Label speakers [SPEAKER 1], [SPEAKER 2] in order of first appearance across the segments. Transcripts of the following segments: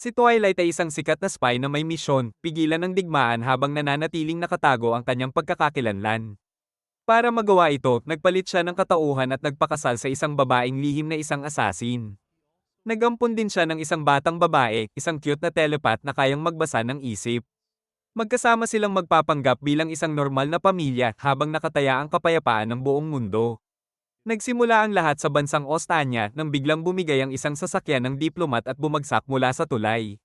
[SPEAKER 1] Si Twilight ay isang sikat na spy na may misyon, pigilan ang digmaan habang nananatiling nakatago ang kanyang pagkakakilanlan. Para magawa ito, nagpalit siya ng katauhan at nagpakasal sa isang babaeng lihim na isang asasin. Nagampun din siya ng isang batang babae, isang cute na telepath na kayang magbasa ng isip. Magkasama silang magpapanggap bilang isang normal na pamilya habang nakataya ang kapayapaan ng buong mundo. Nagsimula ang lahat sa bansang Ostanya nang biglang bumigay ang isang sasakyan ng diplomat at bumagsak mula sa tulay.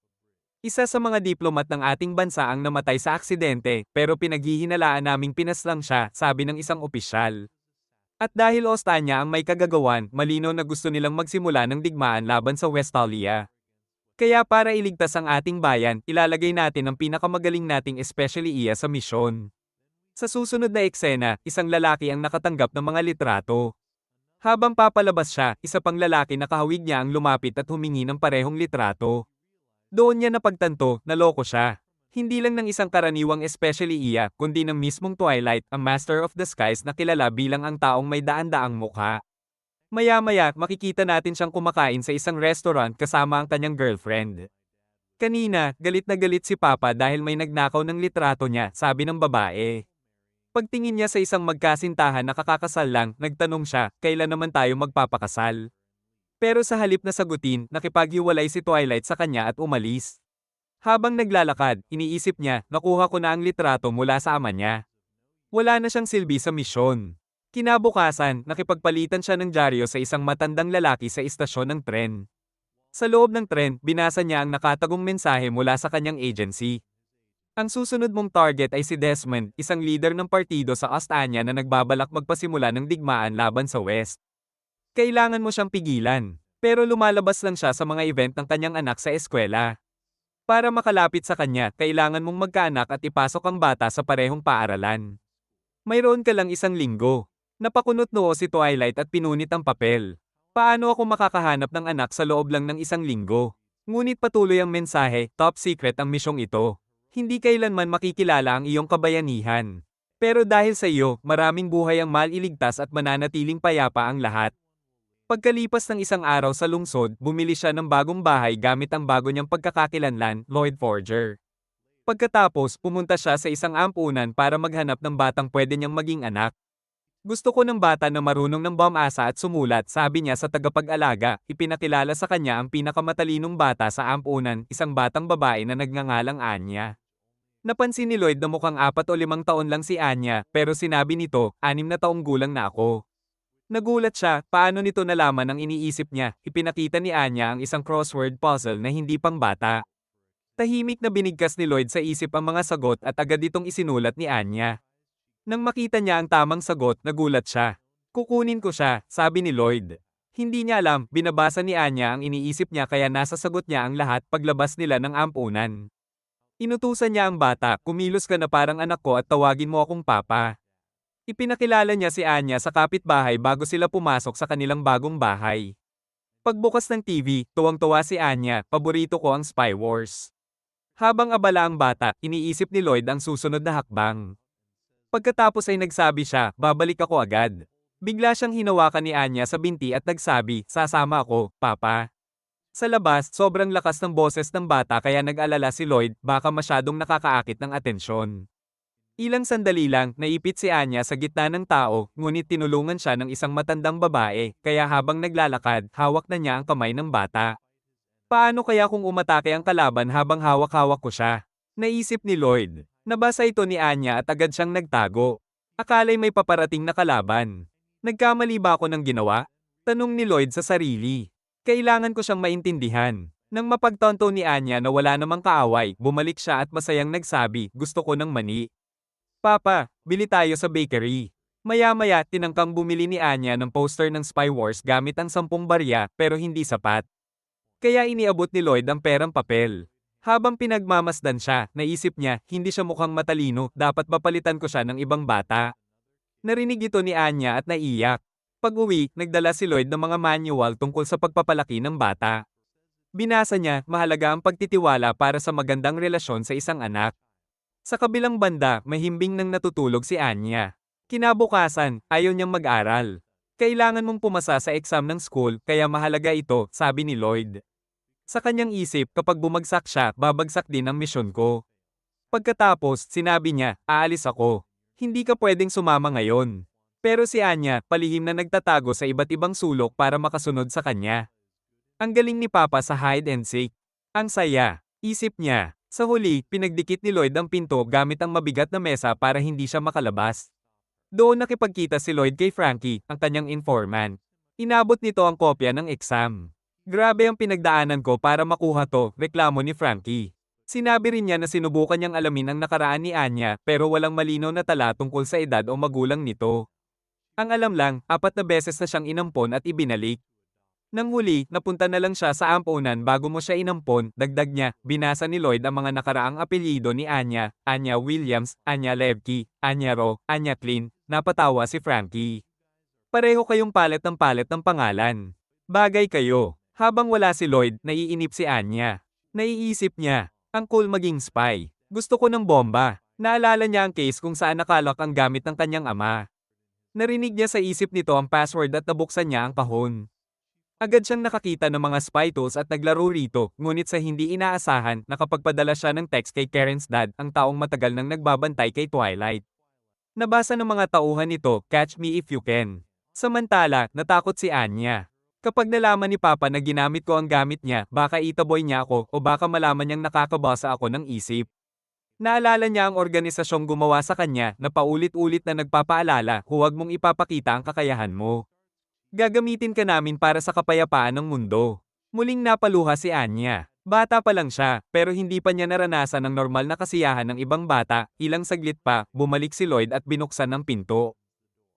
[SPEAKER 1] Isa sa mga diplomat ng ating bansa ang namatay sa aksidente pero pinaghihinalaan naming pinaslang siya, sabi ng isang opisyal. At dahil Ostanya ang may kagagawan, malino na gusto nilang magsimula ng digmaan laban sa Westalia. Kaya para iligtas ang ating bayan, ilalagay natin ang pinakamagaling nating especially iya sa misyon. Sa susunod na eksena, isang lalaki ang nakatanggap ng mga litrato. Habang papalabas siya, isa pang lalaki na kahawig niya ang lumapit at humingi ng parehong litrato. Doon niya napagtanto na loko siya. Hindi lang ng isang karaniwang especially iya, kundi ng mismong Twilight, ang Master of the Skies na kilala bilang ang taong may daan-daang mukha. Maya-maya, makikita natin siyang kumakain sa isang restaurant kasama ang kanyang girlfriend. Kanina, galit na galit si Papa dahil may nagnakaw ng litrato niya, sabi ng babae. Pagtingin niya sa isang magkasintahan na kakakasal lang, nagtanong siya, kailan naman tayo magpapakasal? Pero sa halip na sagutin, nakipaghiwalay si Twilight sa kanya at umalis. Habang naglalakad, iniisip niya, nakuha ko na ang litrato mula sa ama niya. Wala na siyang silbi sa misyon. Kinabukasan, nakipagpalitan siya ng dyaryo sa isang matandang lalaki sa istasyon ng tren. Sa loob ng tren, binasa niya ang nakatagong mensahe mula sa kanyang agency. Ang susunod mong target ay si Desmond, isang leader ng partido sa Astanya na nagbabalak magpasimula ng digmaan laban sa West. Kailangan mo siyang pigilan, pero lumalabas lang siya sa mga event ng kanyang anak sa eskwela. Para makalapit sa kanya, kailangan mong magkaanak at ipasok ang bata sa parehong paaralan. Mayroon ka lang isang linggo. Napakunot noo si Twilight at pinunit ang papel. Paano ako makakahanap ng anak sa loob lang ng isang linggo? Ngunit patuloy ang mensahe, top secret ang misyong ito hindi kailanman makikilala ang iyong kabayanihan. Pero dahil sa iyo, maraming buhay ang maliligtas at mananatiling payapa ang lahat. Pagkalipas ng isang araw sa lungsod, bumili siya ng bagong bahay gamit ang bago niyang pagkakakilanlan, Lloyd Forger. Pagkatapos, pumunta siya sa isang ampunan para maghanap ng batang pwede niyang maging anak. Gusto ko ng bata na marunong ng bumasa at sumulat, sabi niya sa tagapag-alaga, ipinakilala sa kanya ang pinakamatalinong bata sa ampunan, isang batang babae na nagngangalang Anya. Napansin ni Lloyd na mukhang apat o limang taon lang si Anya, pero sinabi nito, anim na taong gulang na ako. Nagulat siya, paano nito nalaman ang iniisip niya, ipinakita ni Anya ang isang crossword puzzle na hindi pang bata. Tahimik na binigkas ni Lloyd sa isip ang mga sagot at agad itong isinulat ni Anya. Nang makita niya ang tamang sagot, nagulat siya. Kukunin ko siya, sabi ni Lloyd. Hindi niya alam, binabasa ni Anya ang iniisip niya kaya nasa sagot niya ang lahat paglabas nila ng ampunan. Inutusan niya ang bata, kumilos ka na parang anak ko at tawagin mo akong papa. Ipinakilala niya si Anya sa kapitbahay bago sila pumasok sa kanilang bagong bahay. Pagbukas ng TV, tuwang-tuwa si Anya, paborito ko ang Spy Wars. Habang abala ang bata, iniisip ni Lloyd ang susunod na hakbang. Pagkatapos ay nagsabi siya, babalik ako agad. Bigla siyang hinawakan ni Anya sa binti at nagsabi, sasama ako, papa. Sa labas, sobrang lakas ng boses ng bata kaya nag-alala si Lloyd, baka masyadong nakakaakit ng atensyon. Ilang sandali lang, naipit si Anya sa gitna ng tao, ngunit tinulungan siya ng isang matandang babae, kaya habang naglalakad, hawak na niya ang kamay ng bata. Paano kaya kung umatake ang kalaban habang hawak-hawak ko siya? Naisip ni Lloyd. Nabasa ito ni Anya at agad siyang nagtago. Akala'y may paparating na kalaban. Nagkamali ba ako ng ginawa? Tanong ni Lloyd sa sarili. Kailangan ko siyang maintindihan. Nang mapagtonto ni Anya na wala namang kaaway, bumalik siya at masayang nagsabi, gusto ko ng mani. Papa, bili tayo sa bakery. Maya-maya, tinangkang bumili ni Anya ng poster ng Spy Wars gamit ang sampung barya, pero hindi sapat. Kaya iniabot ni Lloyd ang perang papel. Habang pinagmamasdan siya, naisip niya, hindi siya mukhang matalino, dapat mapalitan ko siya ng ibang bata. Narinig ito ni Anya at naiyak. Pag-uwi, nagdala si Lloyd ng mga manual tungkol sa pagpapalaki ng bata. Binasa niya, mahalaga ang pagtitiwala para sa magandang relasyon sa isang anak. Sa kabilang banda, mahimbing nang natutulog si Anya. Kinabukasan, ayaw niyang mag-aral. Kailangan mong pumasa sa exam ng school, kaya mahalaga ito, sabi ni Lloyd. Sa kanyang isip, kapag bumagsak siya, babagsak din ang misyon ko. Pagkatapos, sinabi niya, aalis ako. Hindi ka pwedeng sumama ngayon. Pero si Anya, palihim na nagtatago sa iba't ibang sulok para makasunod sa kanya. Ang galing ni Papa sa hide and seek. Ang saya. Isip niya. Sa huli, pinagdikit ni Lloyd ang pinto gamit ang mabigat na mesa para hindi siya makalabas. Doon nakipagkita si Lloyd kay Frankie, ang kanyang informant. Inabot nito ang kopya ng exam. Grabe ang pinagdaanan ko para makuha to, reklamo ni Frankie. Sinabi rin niya na sinubukan niyang alamin ang nakaraan ni Anya pero walang malinaw na tala tungkol sa edad o magulang nito. Ang alam lang, apat na beses na siyang inampon at ibinalik. Nang huli, napunta na lang siya sa ampunan bago mo siya inampon, dagdag niya, binasa ni Lloyd ang mga nakaraang apelyido ni Anya, Anya Williams, Anya Levky, Anya Ro, Anya Klein, napatawa si Frankie. Pareho kayong palet ng palet ng pangalan. Bagay kayo. Habang wala si Lloyd, naiinip si Anya. Naiisip niya, ang cool maging spy. Gusto ko ng bomba. Naalala niya ang case kung saan nakalak ang gamit ng kanyang ama. Narinig niya sa isip nito ang password at nabuksan niya ang kahon. Agad siyang nakakita ng mga spy tools at naglaro rito, ngunit sa hindi inaasahan, nakapagpadala siya ng text kay Karen's dad, ang taong matagal nang nagbabantay kay Twilight. Nabasa ng mga tauhan nito, catch me if you can. Samantala, natakot si Anya. Kapag nalaman ni Papa na ginamit ko ang gamit niya, baka itaboy niya ako o baka malaman niyang nakakabasa ako ng isip. Naalala niya ang organisasyong gumawa sa kanya na paulit-ulit na nagpapaalala, huwag mong ipapakita ang kakayahan mo. Gagamitin ka namin para sa kapayapaan ng mundo. Muling napaluha si Anya. Bata pa lang siya, pero hindi pa niya naranasan ang normal na kasiyahan ng ibang bata, ilang saglit pa, bumalik si Lloyd at binuksan ang pinto.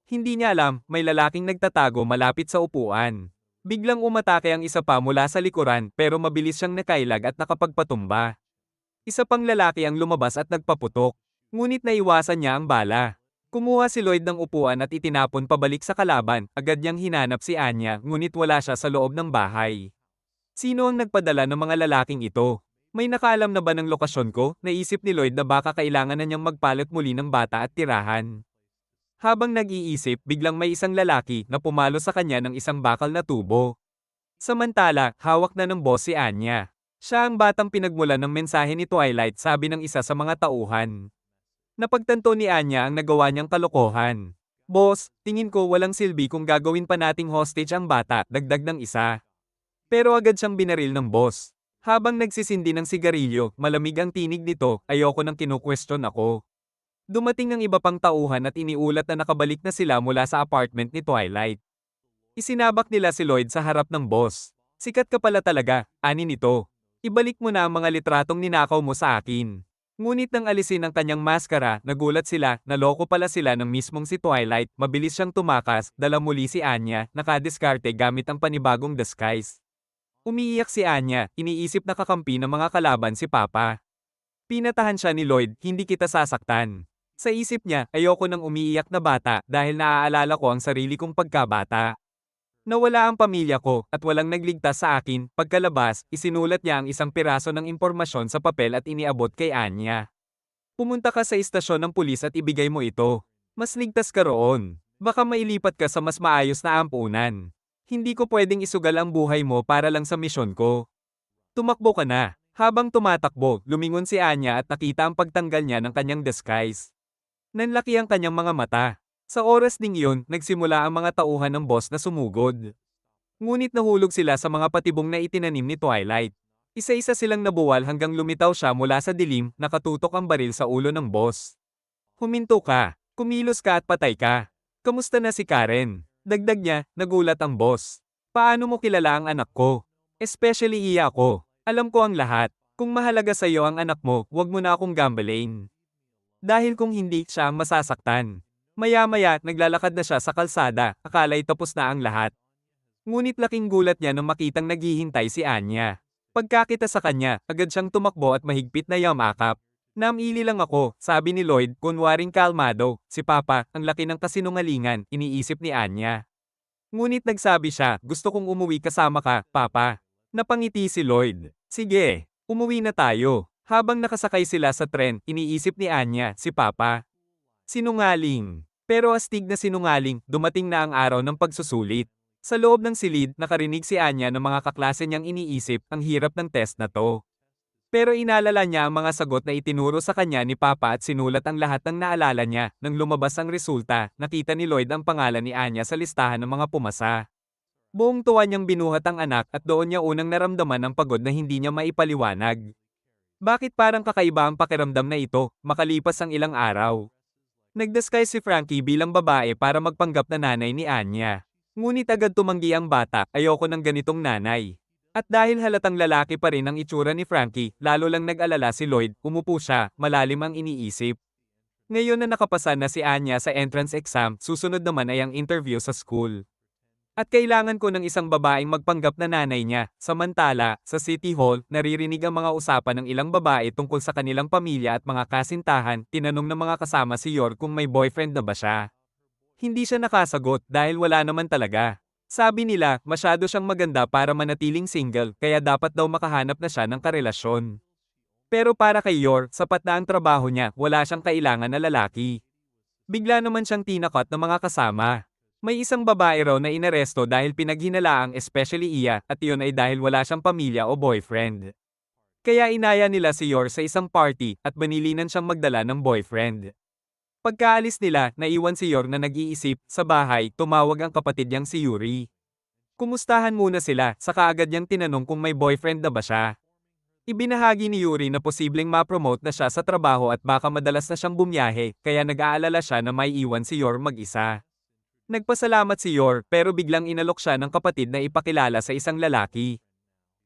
[SPEAKER 1] Hindi niya alam, may lalaking nagtatago malapit sa upuan. Biglang umatake ang isa pa mula sa likuran pero mabilis siyang nakailag at nakapagpatumba. Isa pang lalaki ang lumabas at nagpaputok. Ngunit naiwasan niya ang bala. Kumuha si Lloyd ng upuan at itinapon pabalik sa kalaban, agad niyang hinanap si Anya ngunit wala siya sa loob ng bahay. Sino ang nagpadala ng mga lalaking ito? May nakaalam na ba ng lokasyon ko? Naisip ni Lloyd na baka kailangan na niyang magpalit muli ng bata at tirahan. Habang nag-iisip, biglang may isang lalaki na pumalo sa kanya ng isang bakal na tubo. Samantala, hawak na ng boss si Anya. Siya ang batang pinagmula ng mensahe ni Twilight sabi ng isa sa mga tauhan. Napagtanto ni Anya ang nagawa niyang kalokohan. Boss, tingin ko walang silbi kung gagawin pa nating hostage ang bata, dagdag ng isa. Pero agad siyang binaril ng boss. Habang nagsisindi ng sigarilyo, malamig ang tinig nito, ayoko nang kinu-question ako. Dumating ang iba pang tauhan at iniulat na nakabalik na sila mula sa apartment ni Twilight. Isinabak nila si Lloyd sa harap ng boss. Sikat ka pala talaga, ani nito. Ibalik mo na ang mga litratong ninakaw mo sa akin. Ngunit nang alisin ang kanyang maskara, nagulat sila, naloko pala sila ng mismong si Twilight, mabilis siyang tumakas, dala muli si Anya, nakadiskarte gamit ang panibagong disguise. Umiiyak si Anya, iniisip na kakampi ng mga kalaban si Papa. Pinatahan siya ni Lloyd, hindi kita sasaktan. Sa isip niya, ayoko ng umiiyak na bata dahil naaalala ko ang sarili kong pagkabata. Nawala ang pamilya ko at walang nagligtas sa akin. Pagkalabas, isinulat niya ang isang piraso ng impormasyon sa papel at iniabot kay Anya. Pumunta ka sa istasyon ng pulis at ibigay mo ito. Mas ligtas ka roon. Baka mailipat ka sa mas maayos na ampunan. Hindi ko pwedeng isugal ang buhay mo para lang sa misyon ko. Tumakbo ka na. Habang tumatakbo, lumingon si Anya at nakita ang pagtanggal niya ng kanyang disguise. Nanlaki ang kanyang mga mata. Sa oras ding iyon, nagsimula ang mga tauhan ng boss na sumugod. Ngunit nahulog sila sa mga patibong na itinanim ni Twilight. Isa-isa silang nabuwal hanggang lumitaw siya mula sa dilim, nakatutok ang baril sa ulo ng boss. Huminto ka, kumilos ka at patay ka. Kamusta na si Karen? Dagdag niya, nagulat ang boss. Paano mo kilala ang anak ko? Especially iya ko. Alam ko ang lahat. Kung mahalaga sa iyo ang anak mo, huwag mo na akong gambalain. Dahil kung hindi siya masasaktan. Maya-maya, naglalakad na siya sa kalsada, akala'y tapos na ang lahat. Ngunit laking gulat niya nung makitang naghihintay si Anya. Pagkakita sa kanya, agad siyang tumakbo at mahigpit na yamakap. Namili lang ako, sabi ni Lloyd, kunwaring kalmado, si Papa, ang laki ng kasinungalingan, iniisip ni Anya. Ngunit nagsabi siya, gusto kong umuwi kasama ka, Papa. Napangiti si Lloyd. Sige, umuwi na tayo. Habang nakasakay sila sa tren, iniisip ni Anya, si Papa. Sinungaling. Pero astig na sinungaling, dumating na ang araw ng pagsusulit. Sa loob ng silid, nakarinig si Anya ng mga kaklase niyang iniisip, ang hirap ng test na to. Pero inalala niya ang mga sagot na itinuro sa kanya ni Papa at sinulat ang lahat ng naalala niya. Nang lumabas ang resulta, nakita ni Lloyd ang pangalan ni Anya sa listahan ng mga pumasa. Buong tuwa niyang binuhat ang anak at doon niya unang naramdaman ang pagod na hindi niya maipaliwanag. Bakit parang kakaiba ang pakiramdam na ito, makalipas ang ilang araw? Nag-disguise si Frankie bilang babae para magpanggap na nanay ni Anya. Ngunit agad tumanggi ang bata, ayoko ng ganitong nanay. At dahil halatang lalaki pa rin ang itsura ni Frankie, lalo lang nag-alala si Lloyd, umupo siya, malalim ang iniisip. Ngayon na nakapasa na si Anya sa entrance exam, susunod naman ay ang interview sa school. At kailangan ko ng isang babaeng magpanggap na nanay niya. Samantala, sa City Hall, naririnig ang mga usapan ng ilang babae tungkol sa kanilang pamilya at mga kasintahan, tinanong ng mga kasama si Yor kung may boyfriend na ba siya. Hindi siya nakasagot dahil wala naman talaga. Sabi nila, masyado siyang maganda para manatiling single, kaya dapat daw makahanap na siya ng karelasyon. Pero para kay Yor, sapat na ang trabaho niya, wala siyang kailangan na lalaki. Bigla naman siyang tinakot ng mga kasama. May isang babae raw na inaresto dahil pinaghinalaang especially iya at iyon ay dahil wala siyang pamilya o boyfriend. Kaya inaya nila si Yor sa isang party at banilinan siyang magdala ng boyfriend. Pagkaalis nila, naiwan si Yor na nag-iisip, sa bahay, tumawag ang kapatid niyang si Yuri. Kumustahan muna sila, saka agad niyang tinanong kung may boyfriend na ba siya. Ibinahagi ni Yuri na posibleng ma-promote na siya sa trabaho at baka madalas na siyang bumiyahe, kaya nag-aalala siya na may iwan si Yor mag-isa. Nagpasalamat si Yor pero biglang inalok siya ng kapatid na ipakilala sa isang lalaki.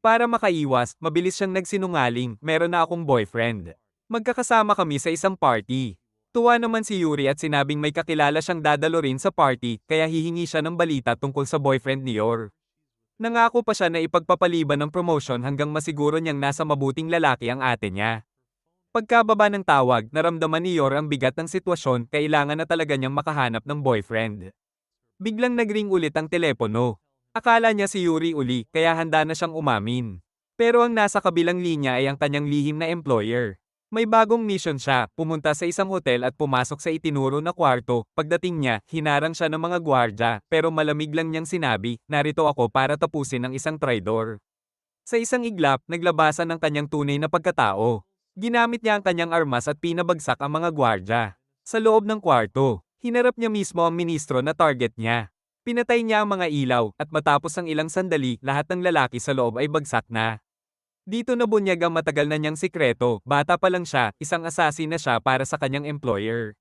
[SPEAKER 1] Para makaiwas, mabilis siyang nagsinungaling, meron na akong boyfriend. Magkakasama kami sa isang party. Tuwa naman si Yuri at sinabing may kakilala siyang dadalo rin sa party, kaya hihingi siya ng balita tungkol sa boyfriend ni Yor. Nangako pa siya na ipagpapaliban ng promotion hanggang masiguro niyang nasa mabuting lalaki ang ate niya. Pagkababa ng tawag, naramdaman ni Yor ang bigat ng sitwasyon, kailangan na talaga niyang makahanap ng boyfriend. Biglang nagring ulit ang telepono. Akala niya si Yuri uli, kaya handa na siyang umamin. Pero ang nasa kabilang linya ay ang kanyang lihim na employer. May bagong mission siya, pumunta sa isang hotel at pumasok sa itinuro na kwarto. Pagdating niya, hinarang siya ng mga gwardya, pero malamig lang niyang sinabi, narito ako para tapusin ang isang traidor. Sa isang iglap, naglabasan ng kanyang tunay na pagkatao. Ginamit niya ang kanyang armas at pinabagsak ang mga gwardya. Sa loob ng kwarto, Hinarap niya mismo ang ministro na target niya. Pinatay niya ang mga ilaw, at matapos ang ilang sandali, lahat ng lalaki sa loob ay bagsak na. Dito nabunyag ang matagal na niyang sikreto, bata pa lang siya, isang assassin na siya para sa kanyang employer.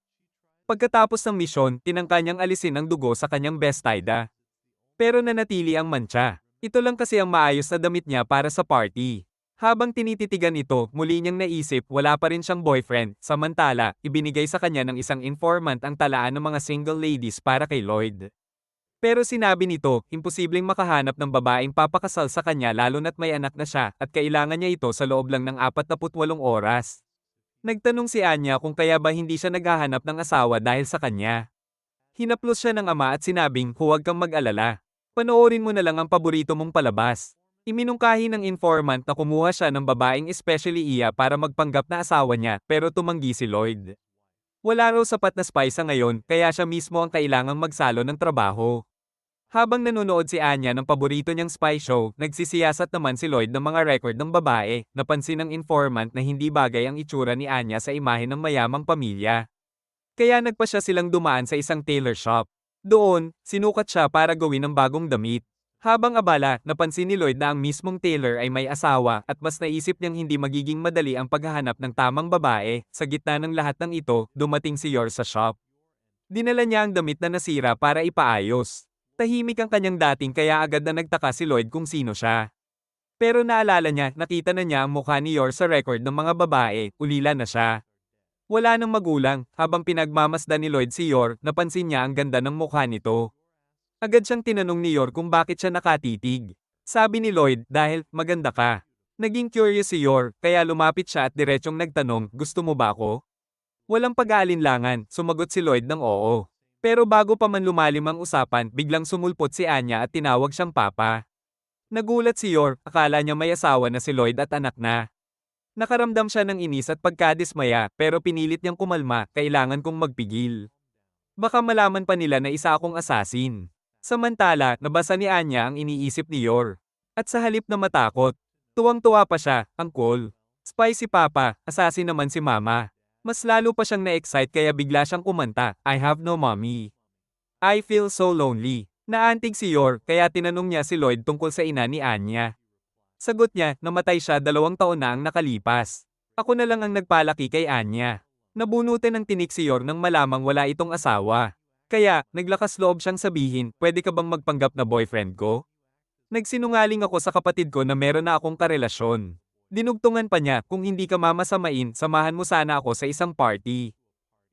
[SPEAKER 1] Pagkatapos ng misyon, tinangka niyang alisin ang dugo sa kanyang bestida. Pero nanatili ang mancha. Ito lang kasi ang maayos na damit niya para sa party. Habang tinititigan ito, muli niyang naisip wala pa rin siyang boyfriend, samantala, ibinigay sa kanya ng isang informant ang talaan ng mga single ladies para kay Lloyd. Pero sinabi nito, imposibleng makahanap ng babaeng papakasal sa kanya lalo na't may anak na siya at kailangan niya ito sa loob lang ng 48 oras. Nagtanong si Anya kung kaya ba hindi siya naghahanap ng asawa dahil sa kanya. Hinaplos siya ng ama at sinabing huwag kang mag-alala. Panoorin mo na lang ang paborito mong palabas. Iminungkahi ng informant na kumuha siya ng babaeng especially iya para magpanggap na asawa niya pero tumanggi si Lloyd. Wala raw sapat na spy sa ngayon kaya siya mismo ang kailangang magsalo ng trabaho. Habang nanonood si Anya ng paborito niyang spy show, nagsisiyasat naman si Lloyd ng mga record ng babae, napansin ng informant na hindi bagay ang itsura ni Anya sa imahe ng mayamang pamilya. Kaya nagpa siya silang dumaan sa isang tailor shop. Doon, sinukat siya para gawin ng bagong damit. Habang abala, napansin ni Lloyd na ang mismong Taylor ay may asawa at mas naisip niyang hindi magiging madali ang paghahanap ng tamang babae. Sa gitna ng lahat ng ito, dumating si Yor sa shop. Dinala niya ang damit na nasira para ipaayos. Tahimik ang kanyang dating kaya agad na nagtaka si Lloyd kung sino siya. Pero naalala niya, nakita na niya ang mukha ni Yor sa record ng mga babae, ulila na siya. Wala nang magulang, habang pinagmamasdan ni Lloyd si Yor, napansin niya ang ganda ng mukha nito. Agad siyang tinanong ni Yor kung bakit siya nakatitig. Sabi ni Lloyd, dahil, maganda ka. Naging curious si Yor, kaya lumapit siya at diretsyong nagtanong, gusto mo ba ako? Walang pag-aalinlangan, sumagot si Lloyd ng oo. Pero bago pa man lumalim ang usapan, biglang sumulpot si Anya at tinawag siyang papa. Nagulat si Yor, akala niya may asawa na si Lloyd at anak na. Nakaramdam siya ng inis at pagkadismaya, pero pinilit niyang kumalma, kailangan kong magpigil. Baka malaman pa nila na isa akong asasin. Samantala, nabasa ni Anya ang iniisip ni Yor. At sa halip na matakot, tuwang-tuwa pa siya, ang cool. Spy si Papa, assassin naman si Mama. Mas lalo pa siyang na-excite kaya bigla siyang kumanta, I have no mommy. I feel so lonely. Naantig si Yor kaya tinanong niya si Lloyd tungkol sa ina ni Anya. Sagot niya, namatay siya dalawang taon na ang nakalipas. Ako na lang ang nagpalaki kay Anya. Nabunutin ng tinik si Yor nang malamang wala itong asawa. Kaya, naglakas loob siyang sabihin, pwede ka bang magpanggap na boyfriend ko? Nagsinungaling ako sa kapatid ko na meron na akong karelasyon. Dinugtungan pa niya, kung hindi ka mamasamain, samahan mo sana ako sa isang party.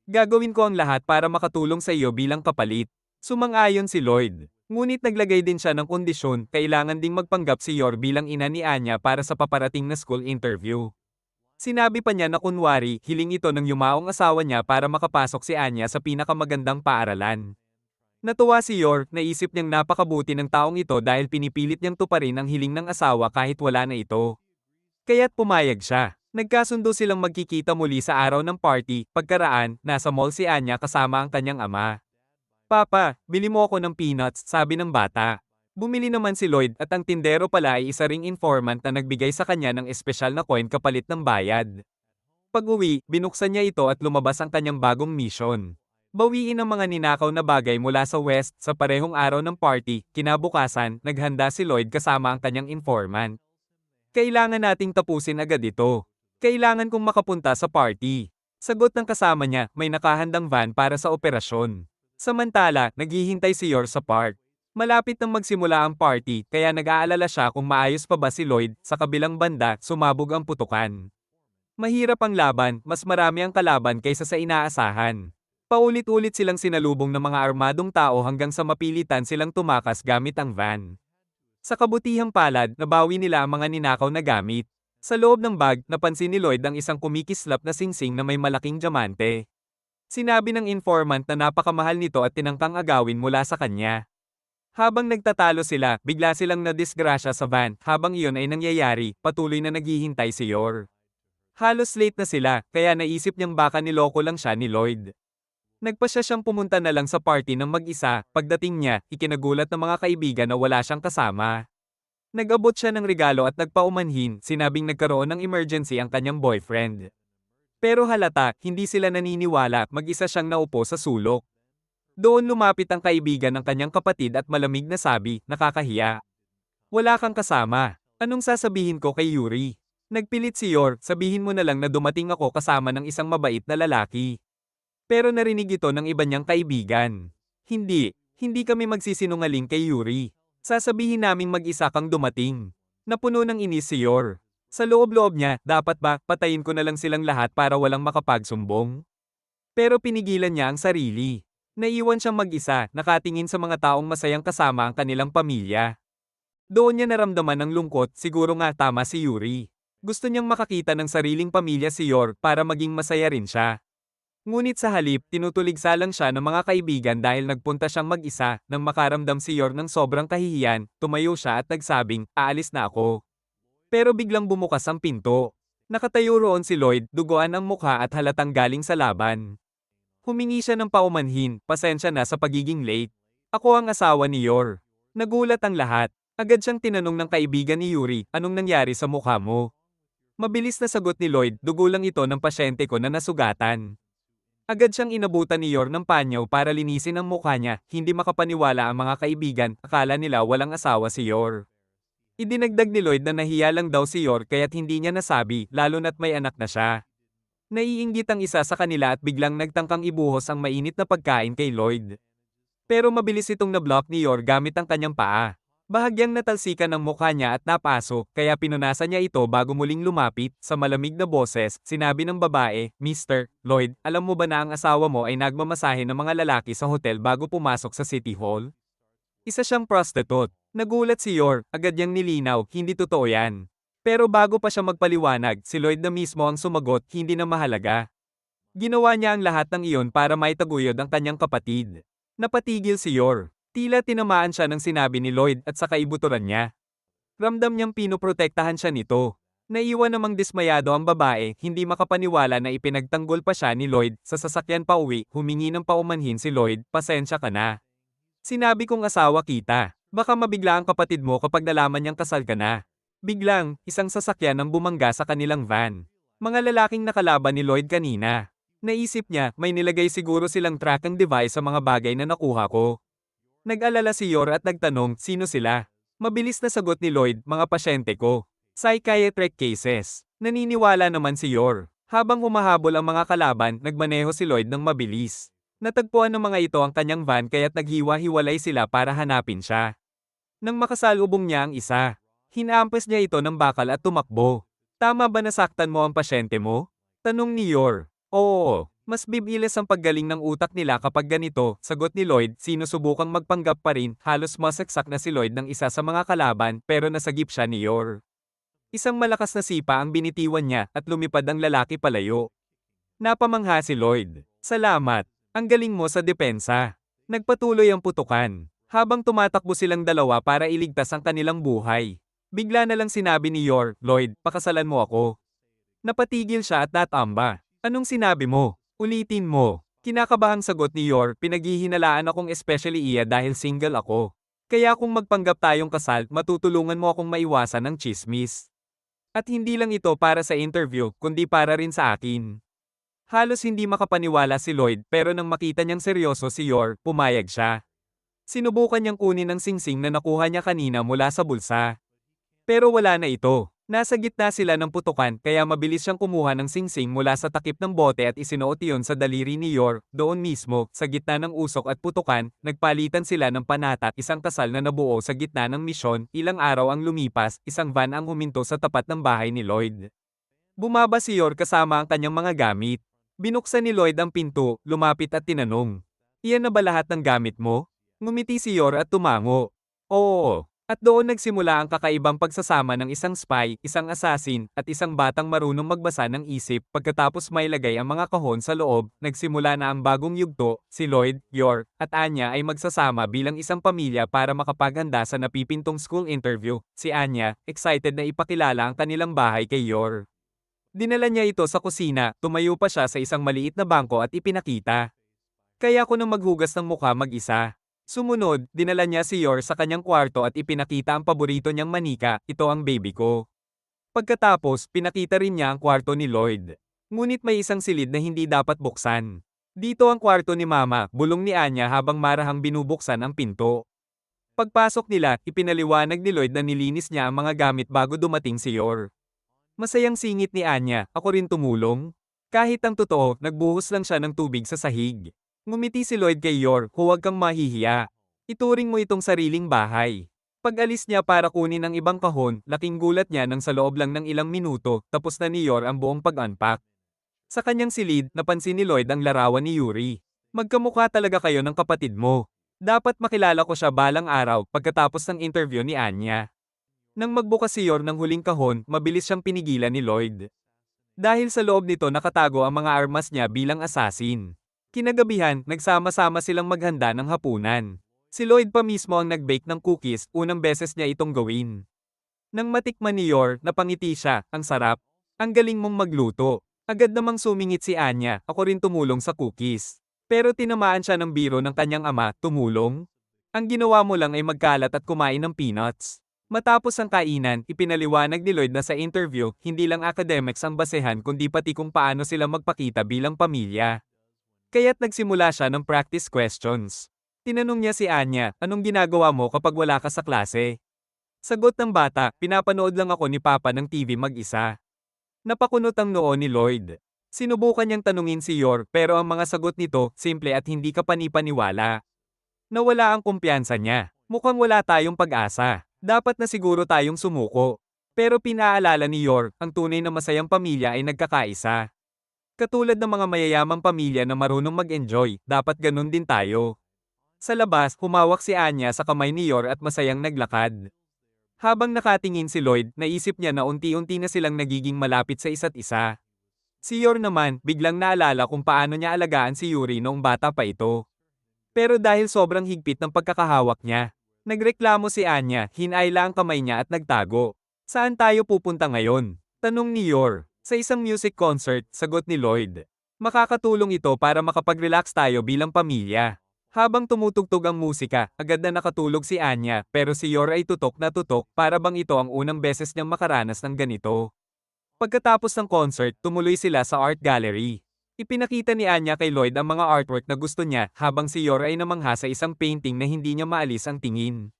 [SPEAKER 1] Gagawin ko ang lahat para makatulong sa iyo bilang kapalit. Sumang-ayon si Lloyd. Ngunit naglagay din siya ng kondisyon, kailangan ding magpanggap si Yor bilang ina ni Anya para sa paparating na school interview. Sinabi pa niya na kunwari, hiling ito ng yumaong asawa niya para makapasok si Anya sa pinakamagandang paaralan. Natuwa si Yor, naisip niyang napakabuti ng taong ito dahil pinipilit niyang tuparin ang hiling ng asawa kahit wala na ito. Kaya't pumayag siya. Nagkasundo silang magkikita muli sa araw ng party, pagkaraan, nasa mall si Anya kasama ang kanyang ama. Papa, bili mo ako ng peanuts, sabi ng bata. Bumili naman si Lloyd at ang tindero pala ay isa ring informant na nagbigay sa kanya ng espesyal na coin kapalit ng bayad. Pag-uwi, binuksan niya ito at lumabas ang kanyang bagong mission. Bawiin ang mga ninakaw na bagay mula sa West sa parehong araw ng party, kinabukasan, naghanda si Lloyd kasama ang kanyang informant. Kailangan nating tapusin agad ito. Kailangan kong makapunta sa party. Sagot ng kasama niya, may nakahandang van para sa operasyon. Samantala, naghihintay si Yor sa park. Malapit nang magsimula ang party, kaya nag-aalala siya kung maayos pa ba si Lloyd, sa kabilang banda, sumabog ang putukan. Mahirap ang laban, mas marami ang kalaban kaysa sa inaasahan. Paulit-ulit silang sinalubong ng mga armadong tao hanggang sa mapilitan silang tumakas gamit ang van. Sa kabutihang palad, nabawi nila ang mga ninakaw na gamit. Sa loob ng bag, napansin ni Lloyd ang isang kumikislap na singsing na may malaking diamante. Sinabi ng informant na napakamahal nito at tinangkang agawin mula sa kanya. Habang nagtatalo sila, bigla silang nadisgrasya sa van. Habang iyon ay nangyayari, patuloy na naghihintay si Yor. Halos late na sila, kaya naisip niyang baka niloko lang siya ni Lloyd. Nagpasya siyang pumunta na lang sa party ng mag-isa, pagdating niya, ikinagulat ng mga kaibigan na wala siyang kasama. Nag-abot siya ng regalo at nagpaumanhin, sinabing nagkaroon ng emergency ang kanyang boyfriend. Pero halata, hindi sila naniniwala, mag-isa siyang naupo sa sulok. Doon lumapit ang kaibigan ng kanyang kapatid at malamig na sabi, nakakahiya. Wala kang kasama. Anong sasabihin ko kay Yuri? Nagpilit si Yor, sabihin mo na lang na dumating ako kasama ng isang mabait na lalaki. Pero narinig ito ng iba niyang kaibigan. Hindi, hindi kami magsisinungaling kay Yuri. Sasabihin naming mag-isa kang dumating. Napuno ng inis si Yor. Sa loob-loob niya, dapat ba, patayin ko na lang silang lahat para walang makapagsumbong? Pero pinigilan niya ang sarili. Naiwan siyang mag-isa, nakatingin sa mga taong masayang kasama ang kanilang pamilya. Doon niya naramdaman ng lungkot, siguro nga tama si Yuri. Gusto niyang makakita ng sariling pamilya si Yor para maging masaya rin siya. Ngunit sa halip, tinutuligsa lang siya ng mga kaibigan dahil nagpunta siyang mag-isa, nang makaramdam si Yor ng sobrang kahihiyan, tumayo siya at nagsabing, aalis na ako. Pero biglang bumukas ang pinto. Nakatayo roon si Lloyd, duguan ang mukha at halatang galing sa laban. Humingi siya ng paumanhin, pasensya na sa pagiging late. Ako ang asawa ni Yor. Nagulat ang lahat. Agad siyang tinanong ng kaibigan ni Yuri, anong nangyari sa mukha mo? Mabilis na sagot ni Lloyd, dugo lang ito ng pasyente ko na nasugatan. Agad siyang inabutan ni Yor ng panyaw para linisin ang mukha niya, hindi makapaniwala ang mga kaibigan, akala nila walang asawa si Yor. Idinagdag ni Lloyd na nahiya lang daw si Yor kaya't hindi niya nasabi, lalo na't may anak na siya. Naiinggit ang isa sa kanila at biglang nagtangkang ibuhos ang mainit na pagkain kay Lloyd. Pero mabilis itong na-block ni Yor gamit ang kanyang paa. Bahagyang natalsikan ang mukha niya at napasok, kaya pinunasan niya ito bago muling lumapit, sa malamig na boses, sinabi ng babae, Mr. Lloyd, alam mo ba na ang asawa mo ay nagmamasahe ng mga lalaki sa hotel bago pumasok sa City Hall? Isa siyang prostitute. Nagulat si Yor, agad niyang nilinaw, hindi totoo yan. Pero bago pa siya magpaliwanag, si Lloyd na mismo ang sumagot, hindi na mahalaga. Ginawa niya ang lahat ng iyon para maitaguyod ang kanyang kapatid. Napatigil si Yor. Tila tinamaan siya ng sinabi ni Lloyd at saka ibuturan niya. Ramdam niyang pinoprotektahan siya nito. Naiwan namang dismayado ang babae, hindi makapaniwala na ipinagtanggol pa siya ni Lloyd sa sasakyan pa uwi, humingi ng paumanhin si Lloyd, pasensya ka na. Sinabi kong asawa kita. Baka mabigla ang kapatid mo kapag nalaman niyang kasal ka na. Biglang, isang sasakyan ang bumangga sa kanilang van. Mga lalaking nakalaban ni Lloyd kanina. Naisip niya, may nilagay siguro silang tracking device sa mga bagay na nakuha ko. Nag-alala si Yor at nagtanong, sino sila? Mabilis na sagot ni Lloyd, mga pasyente ko. Psychiatric cases. Naniniwala naman si Yor. Habang humahabol ang mga kalaban, nagmaneho si Lloyd ng mabilis. Natagpuan ng mga ito ang kanyang van kaya't naghiwa-hiwalay sila para hanapin siya. Nang makasalubong niya ang isa, hinaampas niya ito ng bakal at tumakbo. Tama ba nasaktan mo ang pasyente mo? Tanong ni Yor. Oo, mas bibilis ang paggaling ng utak nila kapag ganito, sagot ni Lloyd, sinusubukang magpanggap pa rin, halos masaksak na si Lloyd ng isa sa mga kalaban pero nasagip siya ni Yor. Isang malakas na sipa ang binitiwan niya at lumipad ang lalaki palayo. Napamangha si Lloyd. Salamat. Ang galing mo sa depensa. Nagpatuloy ang putukan. Habang tumatakbo silang dalawa para iligtas ang kanilang buhay. Bigla na lang sinabi ni Yor, Lloyd, pakasalan mo ako. Napatigil siya at natamba. Anong sinabi mo? Ulitin mo. Kinakabahang sagot ni Yor, pinaghihinalaan akong especially iya dahil single ako. Kaya kung magpanggap tayong kasal, matutulungan mo akong maiwasan ng chismis. At hindi lang ito para sa interview, kundi para rin sa akin. Halos hindi makapaniwala si Lloyd pero nang makita niyang seryoso si Yor, pumayag siya. Sinubukan niyang kunin ang singsing na nakuha niya kanina mula sa bulsa. Pero wala na ito. Nasa gitna sila ng putukan kaya mabilis siyang kumuha ng singsing mula sa takip ng bote at isinuot iyon sa daliri ni Yor, doon mismo, sa gitna ng usok at putukan, nagpalitan sila ng panata, isang kasal na nabuo sa gitna ng misyon, ilang araw ang lumipas, isang van ang huminto sa tapat ng bahay ni Lloyd. Bumaba si Yor kasama ang kanyang mga gamit. Binuksan ni Lloyd ang pinto, lumapit at tinanong. Iyan na ba lahat ng gamit mo? Ngumiti si Yor at tumango. Oo. At doon nagsimula ang kakaibang pagsasama ng isang spy, isang assassin, at isang batang marunong magbasa ng isip pagkatapos may lagay ang mga kahon sa loob, nagsimula na ang bagong yugto, si Lloyd, Yor, at Anya ay magsasama bilang isang pamilya para makapaghanda sa napipintong school interview. Si Anya, excited na ipakilala ang kanilang bahay kay Yor. Dinala niya ito sa kusina, tumayo pa siya sa isang maliit na bangko at ipinakita. Kaya ko nang maghugas ng mukha mag-isa. Sumunod, dinala niya si Yor sa kanyang kwarto at ipinakita ang paborito niyang manika, ito ang baby ko. Pagkatapos, pinakita rin niya ang kwarto ni Lloyd. Ngunit may isang silid na hindi dapat buksan. Dito ang kwarto ni Mama, bulong ni Anya habang marahang binubuksan ang pinto. Pagpasok nila, ipinaliwanag ni Lloyd na nilinis niya ang mga gamit bago dumating si Yor. Masayang singit ni Anya, ako rin tumulong. Kahit ang totoo, nagbuhos lang siya ng tubig sa sahig. Ngumiti si Lloyd kay Yor, huwag kang mahihiya. Ituring mo itong sariling bahay. Pag-alis niya para kunin ang ibang kahon, laking gulat niya nang sa loob lang ng ilang minuto, tapos na ni Yor ang buong pag-unpack. Sa kanyang silid, napansin ni Lloyd ang larawan ni Yuri. Magkamukha talaga kayo ng kapatid mo. Dapat makilala ko siya balang araw pagkatapos ng interview ni Anya. Nang magbukas si Yor ng huling kahon, mabilis siyang pinigilan ni Lloyd. Dahil sa loob nito nakatago ang mga armas niya bilang assassin. Kinagabihan, nagsama-sama silang maghanda ng hapunan. Si Lloyd pa mismo ang nag-bake ng cookies, unang beses niya itong gawin. Nang matikman ni Yor, napangiti siya, ang sarap. Ang galing mong magluto. Agad namang sumingit si Anya, ako rin tumulong sa cookies. Pero tinamaan siya ng biro ng kanyang ama, tumulong. Ang ginawa mo lang ay magkalat at kumain ng peanuts. Matapos ang kainan, ipinaliwanag ni Lloyd na sa interview, hindi lang academics ang basehan kundi pati kung paano sila magpakita bilang pamilya. Kaya't nagsimula siya ng practice questions. Tinanong niya si Anya, anong ginagawa mo kapag wala ka sa klase? Sagot ng bata, pinapanood lang ako ni Papa ng TV mag-isa. Napakunot ang noo ni Lloyd. Sinubukan niyang tanungin si Yor pero ang mga sagot nito, simple at hindi ka panipaniwala. Nawala ang kumpiyansa niya. Mukhang wala tayong pag-asa. Dapat na siguro tayong sumuko. Pero pinaalala ni Yor, ang tunay na masayang pamilya ay nagkakaisa. Katulad ng mga mayayamang pamilya na marunong mag-enjoy, dapat ganun din tayo. Sa labas, humawak si Anya sa kamay ni Yor at masayang naglakad. Habang nakatingin si Lloyd, naisip niya na unti-unti na silang nagiging malapit sa isa't isa. Si Yor naman, biglang naalala kung paano niya alagaan si Yuri noong bata pa ito. Pero dahil sobrang higpit ng pagkakahawak niya, nagreklamo si Anya, hinayla ang kamay niya at nagtago. Saan tayo pupunta ngayon? Tanong ni Yor. Sa isang music concert, sagot ni Lloyd. Makakatulong ito para makapag-relax tayo bilang pamilya. Habang tumutugtog ang musika, agad na nakatulog si Anya, pero si Yor ay tutok na tutok para bang ito ang unang beses niyang makaranas ng ganito. Pagkatapos ng concert, tumuloy sila sa art gallery. Ipinakita ni Anya kay Lloyd ang mga artwork na gusto niya habang si Yor ay namangha sa isang painting na hindi niya maalis ang tingin.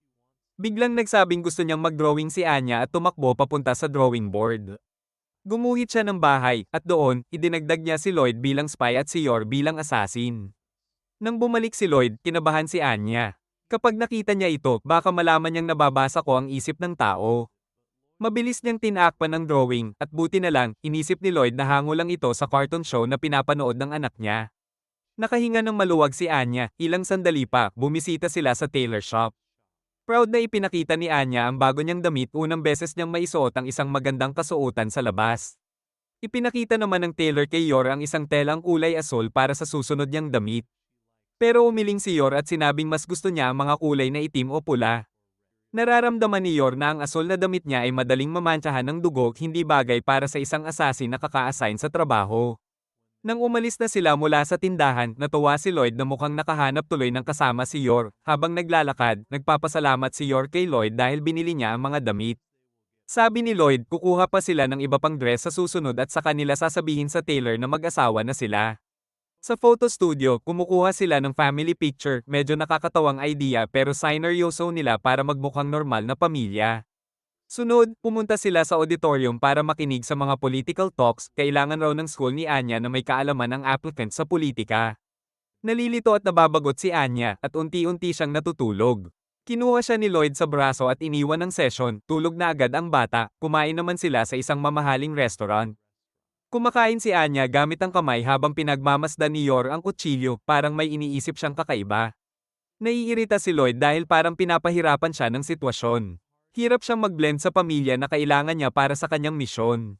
[SPEAKER 1] Biglang nagsabing gusto niyang mag-drawing si Anya at tumakbo papunta sa drawing board. Gumuhit siya ng bahay, at doon, idinagdag niya si Lloyd bilang spy at si Yor bilang assassin. Nang bumalik si Lloyd, kinabahan si Anya. Kapag nakita niya ito, baka malaman niyang nababasa ko ang isip ng tao. Mabilis niyang tinakpan ng drawing, at buti na lang, inisip ni Lloyd na hango lang ito sa cartoon show na pinapanood ng anak niya. Nakahinga ng maluwag si Anya, ilang sandali pa, bumisita sila sa tailor shop. Proud na ipinakita ni Anya ang bago niyang damit unang beses niyang maisuot ang isang magandang kasuotan sa labas. Ipinakita naman ng tailor kay Yor ang isang telang kulay asol para sa susunod niyang damit. Pero umiling si Yor at sinabing mas gusto niya ang mga kulay na itim o pula. Nararamdaman ni Yor na ang asol na damit niya ay madaling mamantsahan ng dugo hindi bagay para sa isang assassin na kaka-assign sa trabaho. Nang umalis na sila mula sa tindahan, natuwa si Lloyd na mukhang nakahanap tuloy ng kasama si Yor. Habang naglalakad, nagpapasalamat si Yor kay Lloyd dahil binili niya ang mga damit. Sabi ni Lloyd, kukuha pa sila ng iba pang dress sa susunod at sa kanila sasabihin sa tailor na mag-asawa na sila. Sa photo studio, kumukuha sila ng family picture, medyo nakakatawang idea pero sineryoso nila para magmukhang normal na pamilya. Sunod, pumunta sila sa auditorium para makinig sa mga political talks, kailangan raw ng school ni Anya na may kaalaman ang applicant sa politika. Nalilito at nababagot si Anya at unti-unti siyang natutulog. Kinuha siya ni Lloyd sa braso at iniwan ng session, tulog na agad ang bata, kumain naman sila sa isang mamahaling restaurant. Kumakain si Anya gamit ang kamay habang pinagmamasdan ni Yor ang kutsilyo, parang may iniisip siyang kakaiba. Naiirita si Lloyd dahil parang pinapahirapan siya ng sitwasyon. Hirap siyang mag-blend sa pamilya na kailangan niya para sa kanyang misyon.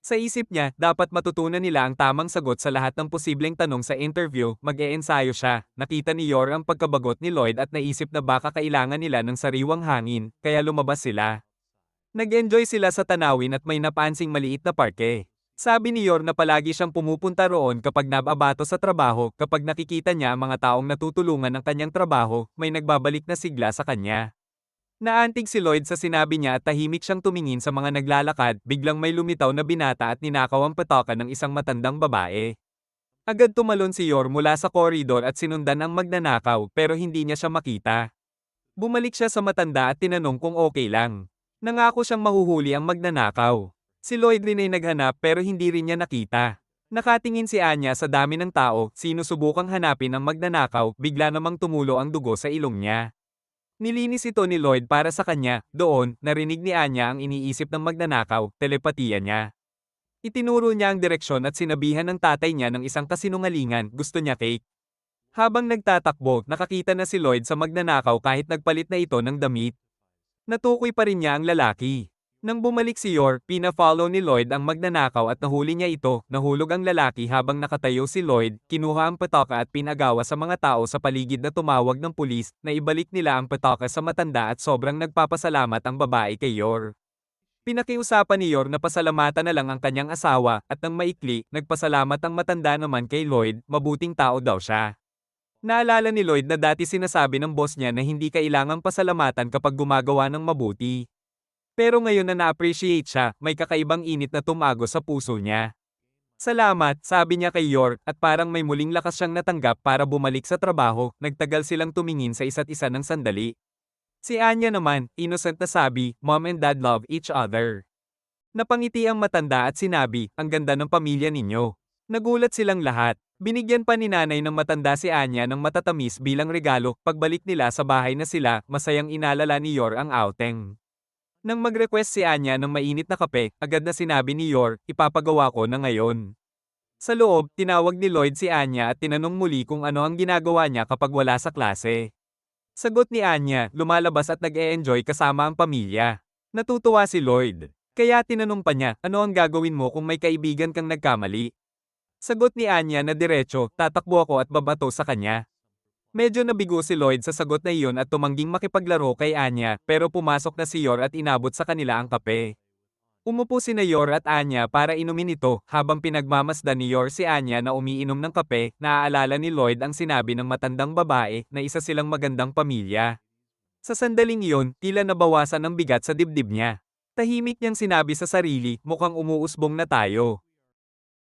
[SPEAKER 1] Sa isip niya, dapat matutunan nila ang tamang sagot sa lahat ng posibleng tanong sa interview, mag-e-ensayo siya. Nakita ni Yor ang pagkabagot ni Lloyd at naisip na baka kailangan nila ng sariwang hangin, kaya lumabas sila. Nag-enjoy sila sa tanawin at may napansing maliit na parke. Sabi ni Yor na palagi siyang pumupunta roon kapag nababato sa trabaho, kapag nakikita niya ang mga taong natutulungan ng kanyang trabaho, may nagbabalik na sigla sa kanya. Naantig si Lloyd sa sinabi niya at tahimik siyang tumingin sa mga naglalakad, biglang may lumitaw na binata at ninakaw ang patokan ng isang matandang babae. Agad tumalon si Yor mula sa koridor at sinundan ang magnanakaw pero hindi niya siya makita. Bumalik siya sa matanda at tinanong kung okay lang. Nangako siyang mahuhuli ang magnanakaw. Si Lloyd rin ay naghanap pero hindi rin niya nakita. Nakatingin si Anya sa dami ng tao, sinusubukang hanapin ang magnanakaw, bigla namang tumulo ang dugo sa ilong niya. Nilinis ito ni Lloyd para sa kanya, doon, narinig ni Anya ang iniisip ng magnanakaw, telepatiya niya. Itinuro niya ang direksyon at sinabihan ng tatay niya ng isang kasinungalingan, gusto niya cake. Habang nagtatakbo, nakakita na si Lloyd sa magnanakaw kahit nagpalit na ito ng damit. Natukoy pa rin niya ang lalaki. Nang bumalik si Yor, pina-follow ni Lloyd ang magnanakaw at nahuli niya ito, nahulog ang lalaki habang nakatayo si Lloyd, kinuha ang patoka at pinagawa sa mga tao sa paligid na tumawag ng pulis, na ibalik nila ang patoka sa matanda at sobrang nagpapasalamat ang babae kay Yor. Pinakiusapan ni Yor na pasalamatan na lang ang kanyang asawa, at nang maikli, nagpasalamat ang matanda naman kay Lloyd, mabuting tao daw siya. Naalala ni Lloyd na dati sinasabi ng boss niya na hindi kailangang pasalamatan kapag gumagawa ng mabuti. Pero ngayon na na-appreciate siya, may kakaibang init na tumago sa puso niya. Salamat, sabi niya kay York, at parang may muling lakas siyang natanggap para bumalik sa trabaho, nagtagal silang tumingin sa isa't isa ng sandali. Si Anya naman, innocent na sabi, Mom and Dad love each other. Napangiti ang matanda at sinabi, ang ganda ng pamilya ninyo. Nagulat silang lahat. Binigyan pa ni nanay ng matanda si Anya ng matatamis bilang regalo, pagbalik nila sa bahay na sila, masayang inalala ni Yor ang outing. Nang mag-request si Anya ng mainit na kape, agad na sinabi ni Yor, ipapagawa ko na ngayon. Sa loob, tinawag ni Lloyd si Anya at tinanong muli kung ano ang ginagawa niya kapag wala sa klase. Sagot ni Anya, lumalabas at nag-e-enjoy kasama ang pamilya. Natutuwa si Lloyd. Kaya tinanong pa niya, ano ang gagawin mo kung may kaibigan kang nagkamali? Sagot ni Anya na diretso, tatakbo ako at babato sa kanya. Medyo nabigo si Lloyd sa sagot na iyon at tumangging makipaglaro kay Anya, pero pumasok na si Yor at inabot sa kanila ang kape. Umupo si Yor at Anya para inumin ito, habang pinagmamasdan ni Yor si Anya na umiinom ng kape, naaalala ni Lloyd ang sinabi ng matandang babae na isa silang magandang pamilya. Sa sandaling iyon, tila nabawasan ng bigat sa dibdib niya. Tahimik niyang sinabi sa sarili, mukhang umuusbong na tayo.